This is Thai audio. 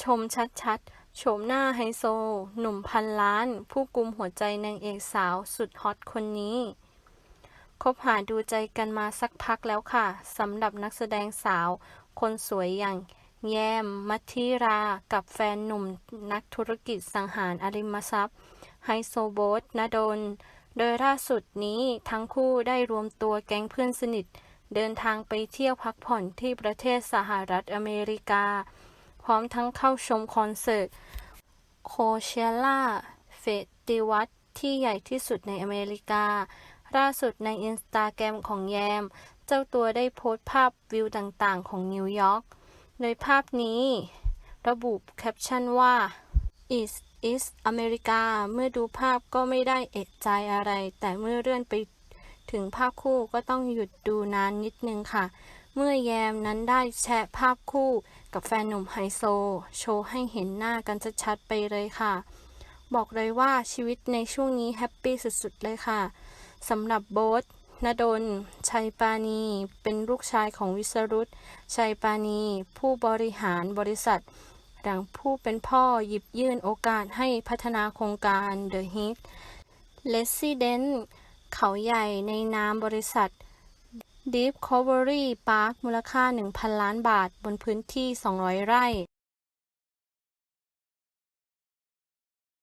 ชมชัดๆ โฉมหน้าไฮโซ หนุ่มพันล้าน ผู้กุมหัวใจนางเอกสาวสุดฮอตคนนี้ คบหาดูใจกันมาสักพักแล้วค่ะสำหรับนักแสดงสาว คนสวยอย่างแยม มัทธิรา กับแฟนหนุ่มนักธุรกิจสังหารอริมทรัพย์ ไฮโซโบทนดล โดยล่าสุดนี้ทั้งคู่ได้รวมตัวแก๊งเพื่อนสนิท เดินทางไปเที่ยวพักผ่อนที่ประเทศสหรัฐอเมริกา พร้อมทั้งเข้าชมคอนเสิร์ตโคเชล่าเฟสติวัลที่ใหญ่ที่สุดในอเมริกา ล่าสุดในอินสตาแกรมของแยม เจ้าตัวได้โพสต์ภาพวิวต่างๆ ของนิวยอร์กโดยภาพนี้ ระบุแคปชั่นว่า is is อเมริกา เมื่อดูภาพก็ไม่ได้เอกใจอะไร แต่เมื่อเลื่อนไป ถึงภาพคู่ก็ต้องหยุดดูนานนิดนึงค่ะ เมื่อแยมนั้นได้แชร์ภาพคู่กับแฟนหนุ่มไฮโซ โชว์ให้เห็นหน้ากันชัดๆไปเลยค่ะ บอกเลยว่าชีวิตในช่วงนี้แฮปปี้สุดๆเลยค่ะสำหรับโบ๊ทนดล ชัยปานี เป็นลูกชายของวิสรุตชัยปานี ผู้บริหารบริษัทหลังผู้เป็นพ่อหยิบยื่นโอกาสให้พัฒนาโครงการ The Hit Resident เขาใหญ่ในนามบริษัท Deep Covery Park มูลค่า 1,000 ล้านบาทบนพื้นที่ 200 ไร่